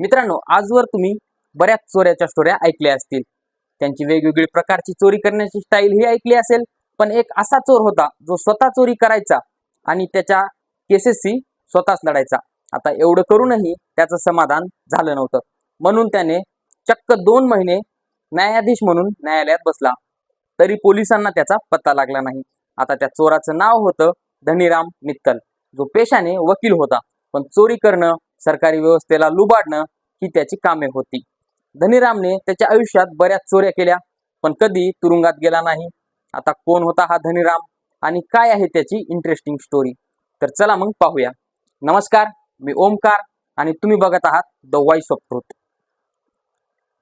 मित्रांनो आजवर तुम्ही बऱ्याच चोऱ्याच्या स्टोऱ्या ऐकल्या असतील. त्यांची वेगवेगळी प्रकारची चोरी करण्याची स्टाईल ही ऐकली असेल. पण एक असा चोर होता जो स्वतः चोरी करायचा आणि त्याच्या केसेसशी स्वतःच लढायचा. आता एवढं करूनही त्याचं समाधान झालं नव्हतं. म्हणून त्याने चक्क दोन महिने न्यायाधीश म्हणून न्यायालयात बसला. तरी पोलिसांना त्याचा पत्ता लागला नाही. आता त्या चोराचं नाव होतं धनीराम मित्तल जो पेशाने वकील होता. पण चोरी करणं सरकारी व्यवस्थेला लुबाडणं ही त्याची कामे होती. धनीरामने त्याच्या आयुष्यात बऱ्याच चोऱ्या केल्या पण कधी तुरुंगात गेला नाही. आता कोण होता हा धनीराम आणि काय आहे त्याची इंटरेस्टिंग स्टोरी तर चला मग पाहूया. नमस्कार मी ओमकार आणि तुम्ही बघत आहात द वॉइस ऑफ ट्रूथ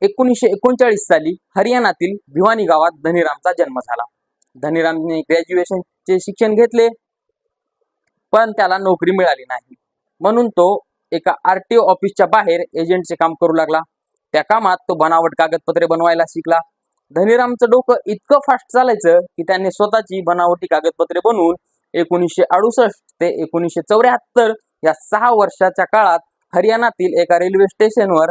एकोणीसशे एकोणचाळीस साली हरियाणातील भिवानी गावात धनीरामचा जन्म झाला. धनीरामने ग्रॅज्युएशनचे शिक्षण घेतले पण त्याला नोकरी मिळाली नाही. म्हणून तो एका आरटीओ ऑफिसच्या बाहेर एजंटचे काम करू लागला. त्या कामात तो बनावट कागदपत्रे बनवायला शिकला. धनीरामचं डोकं इतकं फास्ट चालायचं की त्यांनी स्वतःची बनावटी कागदपत्रे बनवून एकोणीसशे अडुसष्ट ते एकोणीसशे चौऱ्याहत्तर या सहा वर्षाच्या काळात हरियाणातील एका रेल्वे स्टेशनवर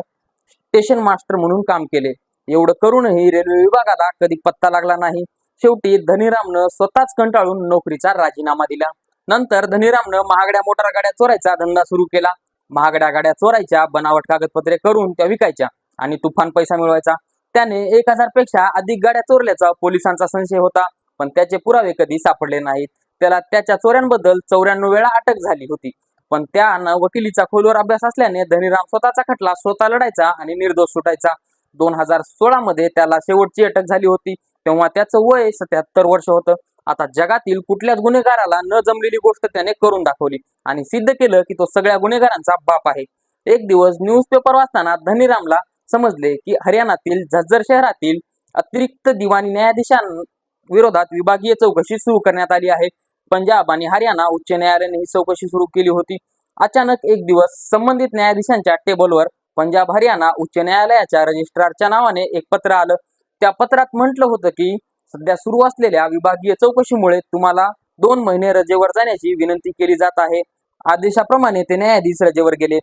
स्टेशन मास्टर म्हणून काम केले. एवढं करूनही रेल्वे विभागाला कधी पत्ता लागला नाही. शेवटी धनीरामनं स्वतःच कंटाळून नोकरीचा राजीनामा दिला. नंतर धनीरामनं महागड्या मोटार गाड्या चोरायचा धंदा सुरू केला. महागड्या गाड्या चोरायच्या बनावट कागदपत्रे करून त्या विकायच्या आणि तुफान पैसा मिळवायचा. त्याने एक हजारपेक्षा अधिक गाड्या चोरल्याचा पोलिसांचा संशय होता पण त्याचे पुरावे कधी सापडले नाहीत. त्याला त्याच्या चोऱ्यांबद्दल चौऱ्याण्णव वेळा अटक झाली होती. पण त्यानं वकिलीचा खोलवर अभ्यास असल्याने धनीराम स्वतःचा खटला स्वतः लढायचा आणि निर्दोष सुटायचा. दोन हजार सोळा मध्ये त्याला शेवटची अटक झाली होती तेव्हा त्याचं वय सत्याहत्तर वर्ष होतं. आता जगातील कुठल्याच गुन्हेगाराला न जमलेली गोष्ट त्याने करून दाखवली आणि सिद्ध केलं की तो सगळ्या गुन्हेगारांचा बाप आहे. एक दिवस न्यूजपेपर वाचताना धनीरामला समजले की हरियाणातील झज्जर शहरातील अतिरिक्त दिवाणी न्यायाधीशांविरोधात विभागीय चौकशी सुरू करण्यात आली आहे. पंजाब आणि हरियाणा उच्च न्यायालयाने ही चौकशी सुरू केली होती. अचानक एक दिवस संबंधित न्यायाधीशांच्या टेबलवर पंजाब हरियाणा उच्च न्यायालयाच्या रजिस्ट्रारच्या नावाने एक पत्र आलं. त्या पत्रात म्हटलं होतं की सध्या सुरू असलेल्या विभागीय चौकशीमुळे तुम्हाला दोन महिने रजेवर जाण्याची विनंती केली जात आहे. आदेशाप्रमाणे ते न्यायाधीश रजेवर गेले.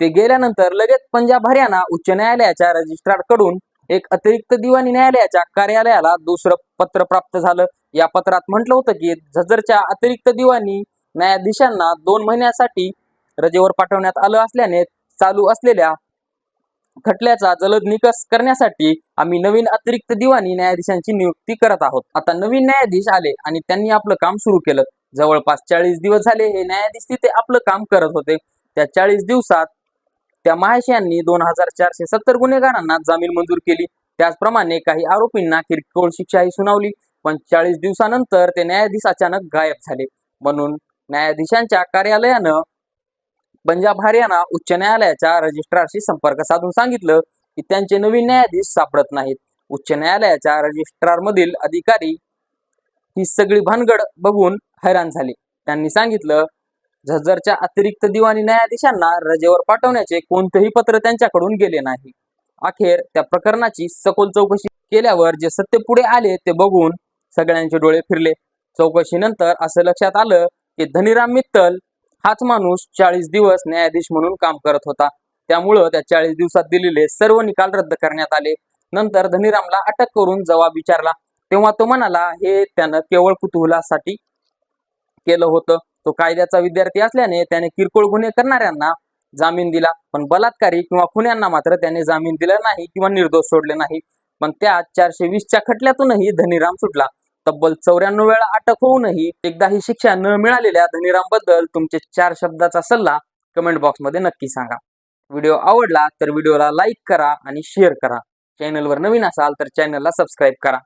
ते गेल्यानंतर लगेच पंजाब हरियाणा उच्च न्यायालयाच्या रजिस्ट्रारकडून एक अतिरिक्त दिवाणी न्यायालयाच्या कार्यालयाला दुसरं पत्र प्राप्त झालं. या पत्रात म्हटलं होतं की झज्जरच्या अतिरिक्त दिवाणी न्यायाधीशांना दोन महिन्यासाठी रजेवर पाठवण्यात आलं असल्याने चालू असलेल्या खटल्याचा जलद निकष करण्यासाठी आम्ही नवीन अतिरिक्त दिवाणी न्यायाधीशांची नियुक्ती करत आहोत. आता नवीन न्यायाधीश आले आणि त्यांनी आपलं काम सुरू केलं. जवळपास चाळीस दिवस झाले हे न्यायाधीश तिथे आपलं काम करत होते. त्या चाळीस दिवसात त्या महाशयांनी दोन हजार चारशे सत्तर गुन्हेगारांना जामीन मंजूर केली. त्याचप्रमाणे काही आरोपींना किरकोळ शिक्षाही सुनावली पण चाळीस दिवसानंतर ते न्यायाधीश अचानक गायब झाले. म्हणून न्यायाधीशांच्या कार्यालयानं पंजाब हरियाणा उच्च न्यायालयाच्या रजिस्ट्रारशी संपर्क साधून सांगितलं की त्यांचे नवीन न्यायाधीश सापडत नाहीत. उच्च न्यायालयाच्या रजिस्ट्रार मधील अधिकारी ही सगळी भानगड बघून हैराण झाले. त्यांनी सांगितलं झज्जरच्या अतिरिक्त दिवाणी न्यायाधीशांना रजेवर पाठवण्याचे कोणतेही पत्र त्यांच्याकडून गेले नाही. अखेर त्या प्रकरणाची सखोल चौकशी केल्यावर जे सत्य पुढे आले ते बघून सगळ्यांचे डोळे फिरले. चौकशीनंतर असं लक्षात आलं की धनीराम मित्तल हाच माणूस चाळीस दिवस न्यायाधीश म्हणून काम करत होता. त्यामुळं त्या चाळीस दिवसात दिलेले सर्व निकाल रद्द करण्यात आले. नंतर धनीरामला अटक करून जबाब विचारला. तेव्हा तो म्हणाला हे त्यानं केवळ कुतूहलासाठी केलं होतं. तो कायद्याचा विद्यार्थी असल्याने त्याने किरकोळ गुन्हे करणाऱ्यांना जामीन दिला. पण बलात्कारी किंवा खुन्यांना मात्र त्याने जामीन दिला नाही किंवा निर्दोष सोडले नाही. पण त्या चारशे वीसच्या खटल्यातूनही धनीराम सुटला. तब्बल चौऱ्याण्णव वेळा अटक होऊनही एकदा ही शिक्षा न मिळालेल्या धनीरामबद्दल तुमचे चार शब्दाचा सल्ला कमेंट बॉक्समध्ये नक्की सांगा. व्हिडिओ आवडला तर व्हिडिओला लाईक करा आणि शेअर करा. चॅनलवर नवीन असाल तर चॅनलला सबस्क्राईब करा.